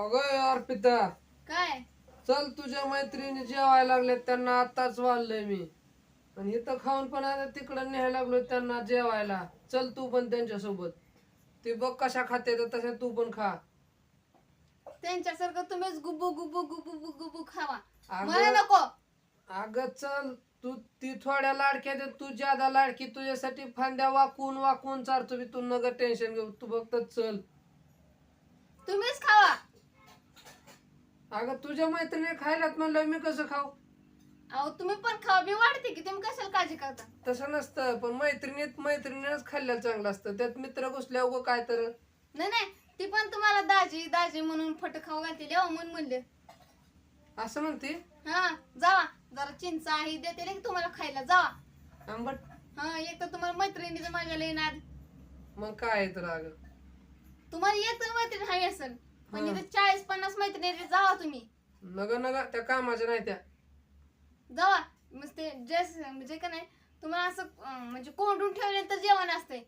अगं अर्पिता काय? चल तुझ्या मैत्रिणी जेवायला लागले त्यांना आताच वाढलंय मी. आणि इथं खाऊन पण आता तिकडं न्यायला लागलो त्यांना जेवायला. चल तू पण त्यांच्यासोबत. ते बघ कशा खाते तर तशा तू पण खा. त्यांच्यासारखं तुम्हीच गुबू गुबू गुबू गुबू गुबू खावा. अगं- नको. अगं चल तू ती थोड्या लाडक्या दे तू ज्यादा लाडकी तुझ्यासाठी फांद्या वाकून वाकून चालतो मी. तू नगर टेन्शन घेऊ तू फक्त चल तुम्हीच खावा अगं तुझ्या मैत्रिणी खायलात म्हणलं मी कसं खाऊ? अहो तुम्ही पण खावा मी वाढते की तुम्ही कशाला काळजी करता? तसं नसतं पण मैत्रिणीत मैत्रिणीनंच खाल्लेलं चांगलं असतं. त्यात मित्र घुसल्या उगं काय तर. नाही नाही. ती पण तुम्हाला दाजी दाजी म्हणून फट खाऊ घालते हो म्हणून म्हणले. असं म्हणते? हा जावा. जरा चिंच आहे देते की तुम्हाला खायला. जावा. आंबट? हा एक तर तुम्हाला मैत्रिणीचं माझ्या लई नाद मग काय तर अगं? तुम्हाला एक तर मैत्रीण हवी असेल. म्हणजे हा. ते चाळीस पन्नास मैत्रिणी जावा तुम्ही. नग नग त्या कामाच्या नाही त्या. जावा. मग ते ड्रेस म्हणजे का नाही तुम्हाला असं अं, म्हणजे कोंडून ठेवले तर जेवण असते